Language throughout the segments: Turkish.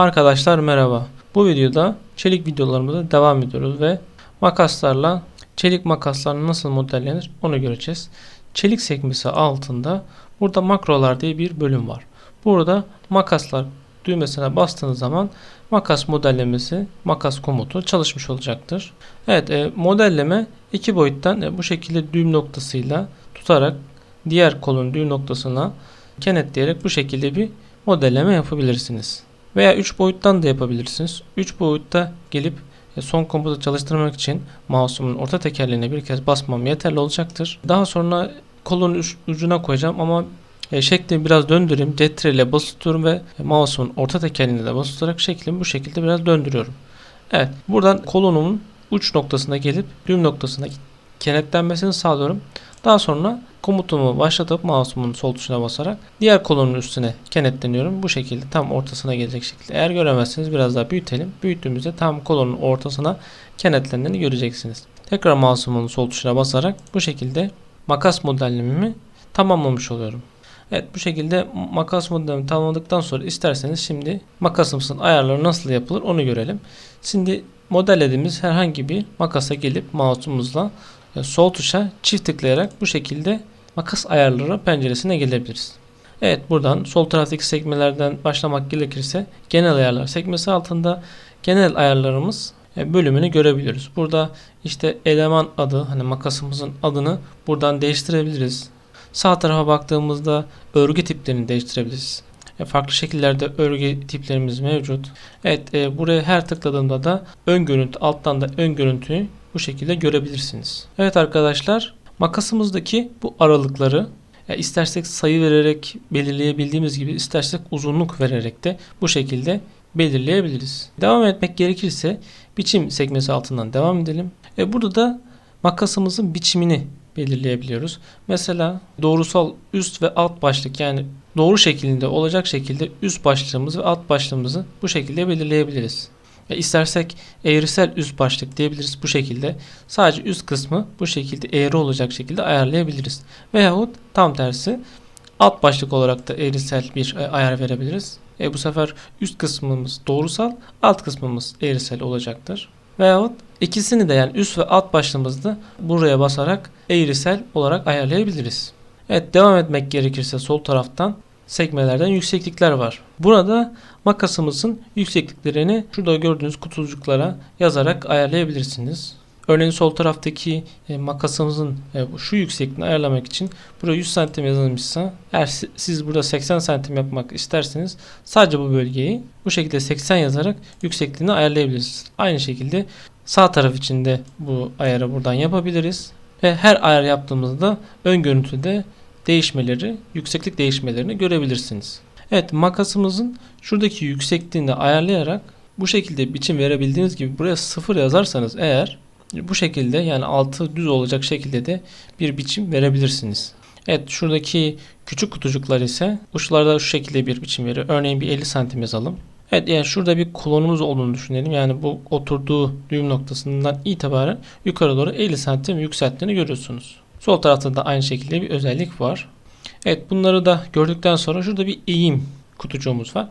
Arkadaşlar merhaba. Bu videoda çelik videolarımıza devam ediyoruz ve makaslarla çelik makaslar nasıl modellenir onu göreceğiz. Çelik sekmesi altında burada makrolar diye bir bölüm var. Burada makaslar düğmesine bastığınız zaman makas modellemesi, makas komutu çalışmış olacaktır. Evet, e, modelleme iki boyuttan e, bu şekilde düğüm noktasıyla tutarak diğer kolun düğüm noktasına kenetleyerek bu şekilde bir modelleme yapabilirsiniz. Veya 3 boyuttan da yapabilirsiniz. 3 boyutta gelip e, son komutu çalıştırmak için mouse'umun orta tekerleğine bir kez basmam yeterli olacaktır. Daha sonra kolun ucuna koyacağım ama e, şeklimi biraz döndüreyim. Ctrl ile basıyorum ve mouse'umun orta tekerleğine de bastırarak şeklimi bu şekilde biraz döndürüyorum. Evet buradan kolunumun uç noktasına gelip düğüm noktasına kenetlenmesini sağlıyorum. Daha sonra komutumu başlatıp mouse'umun sol tuşuna basarak diğer kolonun üstüne kenetleniyorum. Bu şekilde tam ortasına gelecek şekilde. Eğer göremezseniz biraz daha büyütelim. Büyüttüğümüzde tam kolonun ortasına kenetlendiğini göreceksiniz. Tekrar mouse'umun sol tuşuna basarak bu şekilde makas modellememi tamamlamış oluyorum. Evet bu şekilde makas modelini tamamladıktan sonra isterseniz şimdi makasımızın ayarları nasıl yapılır onu görelim. Şimdi modellediğimiz herhangi bir makasa gelip mouse'umuzla sol tuşa çift tıklayarak bu şekilde makas ayarları penceresine gelebiliriz. Evet buradan sol taraftaki sekmelerden başlamak gerekirse genel ayarlar sekmesi altında genel ayarlarımız e, bölümünü görebiliyoruz. Burada işte eleman adı hani makasımızın adını buradan değiştirebiliriz. Sağ tarafa baktığımızda örgü tiplerini değiştirebiliriz. E, farklı şekillerde örgü tiplerimiz mevcut. Evet e, buraya her tıkladığımda da ön görüntü alttan da ön görüntüyü bu şekilde görebilirsiniz. Evet arkadaşlar makasımızdaki bu aralıkları ya istersek sayı vererek belirleyebildiğimiz gibi istersek uzunluk vererek de bu şekilde belirleyebiliriz. Devam etmek gerekirse biçim sekmesi altından devam edelim. E burada da makasımızın biçimini belirleyebiliyoruz. Mesela doğrusal üst ve alt başlık yani doğru şeklinde olacak şekilde üst başlığımız ve alt başlığımızı bu şekilde belirleyebiliriz. Ya istersek eğrisel üst başlık diyebiliriz bu şekilde. Sadece üst kısmı bu şekilde eğri olacak şekilde ayarlayabiliriz. Veyahut tam tersi alt başlık olarak da eğrisel bir e, ayar verebiliriz. E bu sefer üst kısmımız doğrusal, alt kısmımız eğrisel olacaktır. Veyahut ikisini de yani üst ve alt başlığımızda buraya basarak eğrisel olarak ayarlayabiliriz. Evet devam etmek gerekirse sol taraftan sekmelerden yükseklikler var. Burada makasımızın yüksekliklerini şurada gördüğünüz kutucuklara yazarak ayarlayabilirsiniz. Örneğin sol taraftaki e, makasımızın e, şu yüksekliğini ayarlamak için buraya 100 cm yazılmışsa eğer si- siz burada 80 cm yapmak isterseniz sadece bu bölgeyi bu şekilde 80 yazarak yüksekliğini ayarlayabilirsiniz. Aynı şekilde sağ taraf için de bu ayarı buradan yapabiliriz. Ve her ayar yaptığımızda ön görüntüde değişmeleri, yükseklik değişmelerini görebilirsiniz. Evet makasımızın şuradaki yüksekliğini ayarlayarak bu şekilde biçim verebildiğiniz gibi buraya sıfır yazarsanız eğer bu şekilde yani altı düz olacak şekilde de bir biçim verebilirsiniz. Evet şuradaki küçük kutucuklar ise uçlarda şu şekilde bir biçim veriyor. Örneğin bir 50 santim yazalım. Evet yani şurada bir kolonumuz olduğunu düşünelim. Yani bu oturduğu düğüm noktasından itibaren yukarı doğru 50 santim yükselttiğini görüyorsunuz. Sol tarafta da aynı şekilde bir özellik var. Evet bunları da gördükten sonra şurada bir eğim kutucuğumuz var.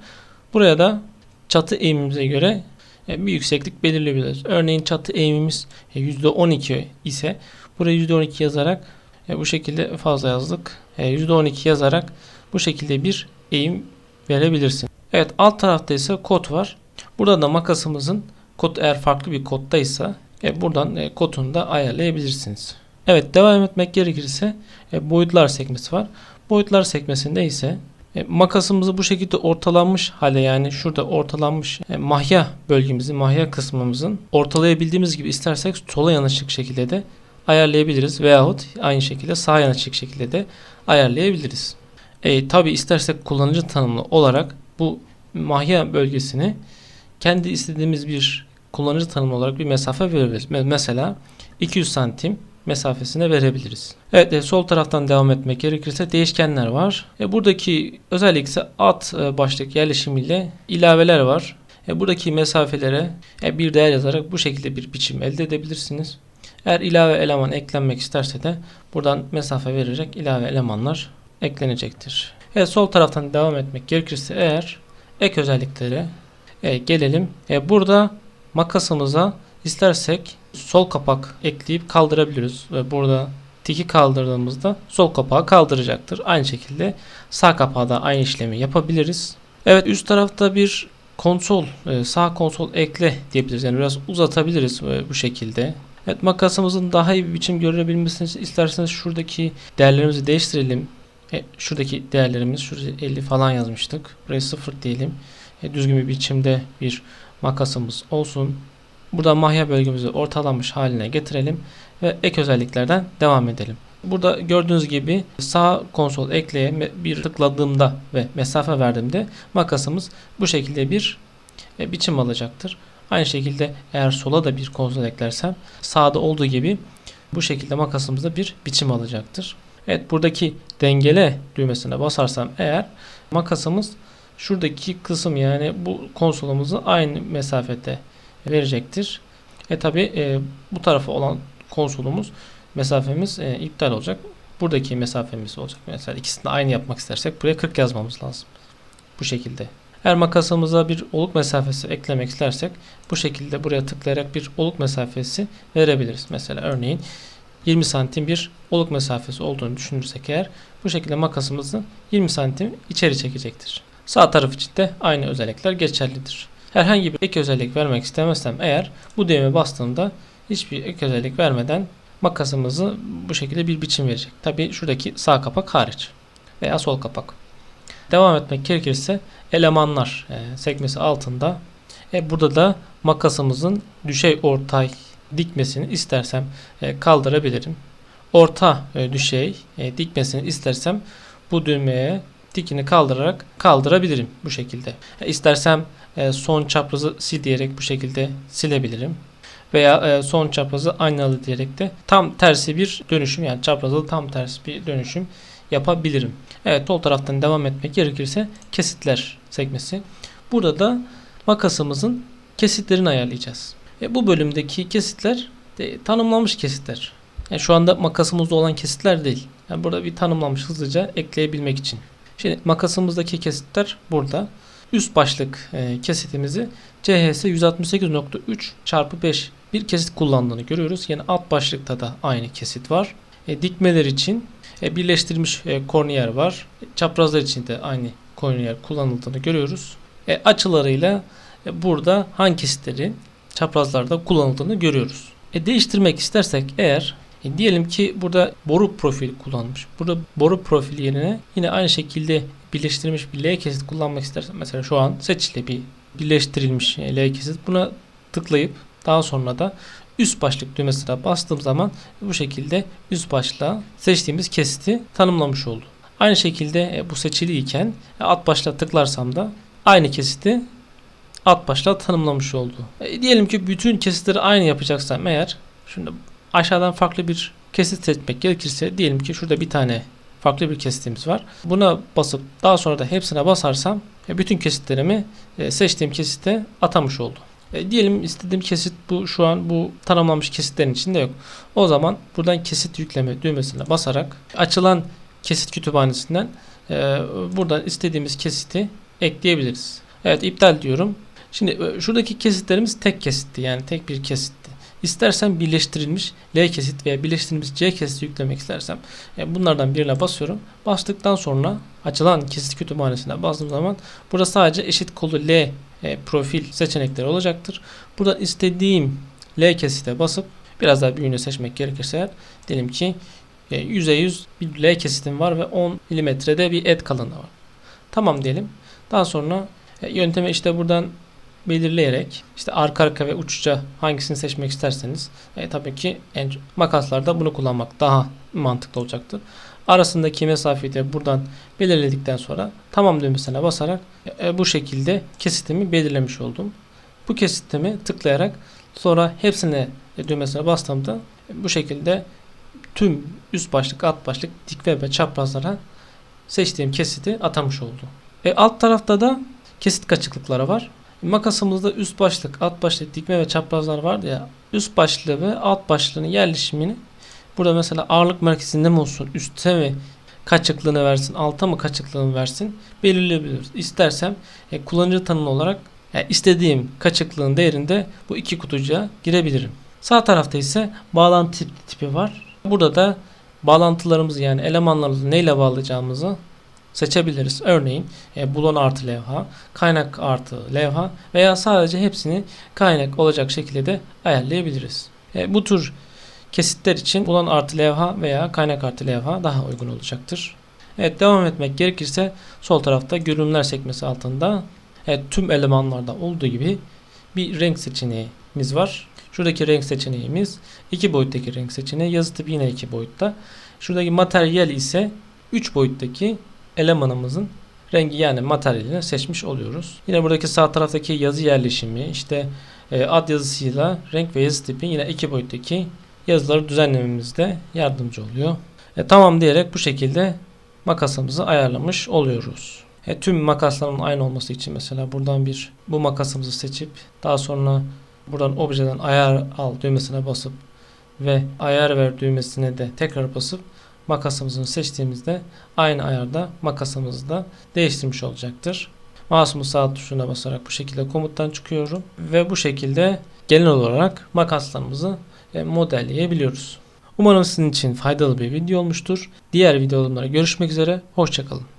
Buraya da çatı eğimimize göre e, bir yükseklik belirleyebiliriz. Örneğin çatı eğimimiz e, %12 ise buraya %12 yazarak e, bu şekilde fazla yazdık. E, %12 yazarak bu şekilde bir eğim verebilirsin. Evet alt tarafta ise kod var. Burada da makasımızın kod eğer farklı bir koddaysa e, buradan e, kodunu da ayarlayabilirsiniz. Evet devam etmek gerekirse e, boyutlar sekmesi var. Boyutlar sekmesinde ise e, makasımızı bu şekilde ortalanmış hale yani şurada ortalanmış e, mahya bölgemizin mahya kısmımızın ortalayabildiğimiz gibi istersek sola yanaşık şekilde de ayarlayabiliriz veyahut aynı şekilde sağa yanaşık şekilde de ayarlayabiliriz. E, tabi istersek kullanıcı tanımlı olarak bu mahya bölgesini kendi istediğimiz bir kullanıcı tanımlı olarak bir mesafe verebiliriz. Me- Mesela 200 santim mesafesine verebiliriz. Evet e, sol taraftan devam etmek gerekirse değişkenler var. E, buradaki özellik ise alt e, başlık yerleşimiyle ilaveler var. E, buradaki mesafelere e, bir değer yazarak bu şekilde bir biçim elde edebilirsiniz. Eğer ilave eleman eklenmek isterse de buradan mesafe vererek ilave elemanlar eklenecektir. Evet sol taraftan devam etmek gerekirse eğer ek özelliklere Evet gelelim. E, burada makasımıza istersek sol kapak ekleyip kaldırabiliriz. Ve burada tiki kaldırdığımızda sol kapağı kaldıracaktır. Aynı şekilde sağ kapağı da aynı işlemi yapabiliriz. Evet üst tarafta bir konsol, e, sağ konsol ekle diyebiliriz. Yani biraz uzatabiliriz e, bu şekilde. Evet makasımızın daha iyi bir biçim görebilmesini isterseniz şuradaki değerlerimizi değiştirelim. E, şuradaki değerlerimiz şurada 50 falan yazmıştık. Buraya 0 diyelim. E, düzgün bir biçimde bir makasımız olsun. Burada mahya bölgemizi ortalanmış haline getirelim ve ek özelliklerden devam edelim. Burada gördüğünüz gibi sağ konsol ekleye bir tıkladığımda ve mesafe verdiğimde makasımız bu şekilde bir e, biçim alacaktır. Aynı şekilde eğer sola da bir konsol eklersem sağda olduğu gibi bu şekilde makasımızda bir biçim alacaktır. Evet buradaki dengele düğmesine basarsam eğer makasımız şuradaki kısım yani bu konsolumuzu aynı mesafede verecektir. E tabi e, bu tarafa olan konsolumuz mesafemiz e, iptal olacak. Buradaki mesafemiz olacak. Mesela ikisini aynı yapmak istersek buraya 40 yazmamız lazım. Bu şekilde. Eğer makasımıza bir oluk mesafesi eklemek istersek bu şekilde buraya tıklayarak bir oluk mesafesi verebiliriz. Mesela örneğin 20 santim bir oluk mesafesi olduğunu düşünürsek eğer bu şekilde makasımızı 20 santim içeri çekecektir. Sağ taraf için de aynı özellikler geçerlidir. Herhangi bir ek özellik vermek istemezsem eğer bu düğmeye bastığımda hiçbir ek özellik vermeden makasımızı bu şekilde bir biçim verecek. Tabi şuradaki sağ kapak hariç veya sol kapak. Devam etmek gerekirse elemanlar e, sekmesi altında e, burada da makasımızın düşey ortay dikmesini istersem e, kaldırabilirim. Orta e, düşey dikmesini istersem bu düğmeye dikini kaldırarak kaldırabilirim bu şekilde. E, istersem e, son çaprazı sil diyerek bu şekilde silebilirim. Veya e, son çaprazı aynalı diyerek de tam tersi bir dönüşüm yani çaprazı tam tersi bir dönüşüm yapabilirim. Evet sol taraftan devam etmek gerekirse kesitler sekmesi. Burada da makasımızın kesitlerini ayarlayacağız. E, bu bölümdeki kesitler de, tanımlanmış kesitler. Yani şu anda makasımızda olan kesitler değil. Yani burada bir tanımlanmış hızlıca ekleyebilmek için. Şimdi makasımızdaki kesitler burada. Üst başlık e, kesitimizi CHS 168.3 çarpı 5 bir kesit kullandığını görüyoruz. Yani alt başlıkta da aynı kesit var. E, dikmeler için e, birleştirilmiş e, korniyer var. E, çaprazlar için de aynı korniyer kullanıldığını görüyoruz. E, açılarıyla e, burada hangi kesitlerin çaprazlarda kullanıldığını görüyoruz. E, değiştirmek istersek eğer e, diyelim ki burada boru profili kullanmış. Burada boru profili yerine yine aynı şekilde birleştirilmiş bir L kesit kullanmak istersen mesela şu an seçili bir birleştirilmiş e, L kesit. Buna tıklayıp daha sonra da üst başlık düğmesine bastığım zaman bu şekilde üst başlığa seçtiğimiz kesiti tanımlamış oldu. Aynı şekilde e, bu seçili iken e, alt başlığa tıklarsam da aynı kesiti alt başlığa tanımlamış oldu. E, diyelim ki bütün kesitleri aynı yapacaksam eğer şimdi aşağıdan farklı bir kesit seçmek gerekirse diyelim ki şurada bir tane farklı bir kesitimiz var. Buna basıp daha sonra da hepsine basarsam e, bütün kesitlerimi e, seçtiğim kesite atamış oldu. E, diyelim istediğim kesit bu şu an bu tanımlanmış kesitlerin içinde yok. O zaman buradan kesit yükleme düğmesine basarak açılan kesit kütüphanesinden e, buradan istediğimiz kesiti ekleyebiliriz. Evet iptal diyorum. Şimdi e, şuradaki kesitlerimiz tek kesitti yani tek bir kesitti. İstersen birleştirilmiş L kesit veya birleştirilmiş C kesit yüklemek istersem e, bunlardan birine basıyorum. Bastıktan sonra açılan kesit kütüphanesine bastığım zaman burada sadece eşit kolu L e, profil seçenekleri olacaktır. Burada istediğim L kesite basıp biraz daha büyüğünü seçmek gerekirse eğer diyelim ki e, %100 bir L kesitim var ve 10 milimetrede bir et kalınlığı var. Tamam diyelim. Daha sonra e, yöntemi işte buradan belirleyerek işte arka arka ve uçça hangisini seçmek isterseniz e, tabii ki en, makaslarda bunu kullanmak daha mantıklı olacaktır. Arasındaki mesafeyi de buradan belirledikten sonra tamam düğmesine basarak e, bu şekilde kesitimi belirlemiş oldum. Bu kesitimi tıklayarak sonra hepsine e, düğmesine bastığımda e, bu şekilde tüm üst başlık, alt başlık, dikme ve çaprazlara seçtiğim kesiti atamış oldu. E, alt tarafta da kesit kaçıklıkları var. Makasımızda üst başlık, alt başlık, dikme ve çaprazlar vardı ya. Üst başlığı ve alt başlığının yerleşimini burada mesela ağırlık merkezinde mi olsun, üstte mi kaçıklığını versin, alta mı kaçıklığını versin belirleyebiliriz. İstersem e, kullanıcı tanımı olarak Yani istediğim kaçıklığın değerinde bu iki kutucuğa girebilirim. Sağ tarafta ise bağlantı tip- tipi var. Burada da bağlantılarımızı yani elemanlarımızı neyle bağlayacağımızı seçebiliriz. Örneğin e, bulon artı levha, kaynak artı levha veya sadece hepsini kaynak olacak şekilde de ayarlayabiliriz. E, bu tür kesitler için bulon artı levha veya kaynak artı levha daha uygun olacaktır. Evet devam etmek gerekirse sol tarafta görünümler sekmesi altında evet, tüm elemanlarda olduğu gibi bir renk seçeneğimiz var. Şuradaki renk seçeneğimiz iki boyuttaki renk seçeneği. Yazı tipi yine iki boyutta. Şuradaki materyal ise 3 boyuttaki elemanımızın rengi yani materyalini seçmiş oluyoruz. Yine buradaki sağ taraftaki yazı yerleşimi işte e, ad yazısıyla renk ve yazı tipi yine iki boyuttaki yazıları düzenlememizde yardımcı oluyor. E, tamam diyerek bu şekilde makasımızı ayarlamış oluyoruz. E, tüm makasların aynı olması için mesela buradan bir bu makasımızı seçip daha sonra buradan objeden ayar al düğmesine basıp ve ayar ver düğmesine de tekrar basıp makasımızı seçtiğimizde aynı ayarda makasımızı da değiştirmiş olacaktır. Mouse'umu sağ tuşuna basarak bu şekilde komuttan çıkıyorum ve bu şekilde genel olarak makaslarımızı e, modelleyebiliyoruz. Umarım sizin için faydalı bir video olmuştur. Diğer videolarımda görüşmek üzere. Hoşçakalın.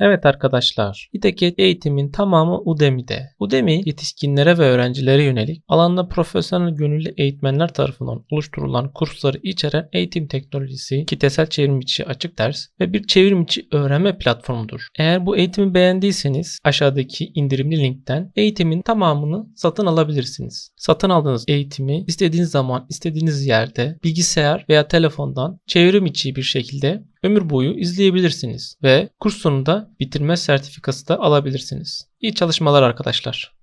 Evet arkadaşlar, İTEKET eğitimin tamamı Udemy'de. Udemy yetişkinlere ve öğrencilere yönelik alanda profesyonel gönüllü eğitmenler tarafından oluşturulan kursları içeren eğitim teknolojisi, kitlesel çevrimiçi açık ders ve bir çevrimiçi öğrenme platformudur. Eğer bu eğitimi beğendiyseniz aşağıdaki indirimli linkten eğitimin tamamını satın alabilirsiniz. Satın aldığınız eğitimi istediğiniz zaman, istediğiniz yerde, bilgisayar veya telefondan çevrim içi bir şekilde ömür boyu izleyebilirsiniz ve kurs sonunda bitirme sertifikası da alabilirsiniz. İyi çalışmalar arkadaşlar.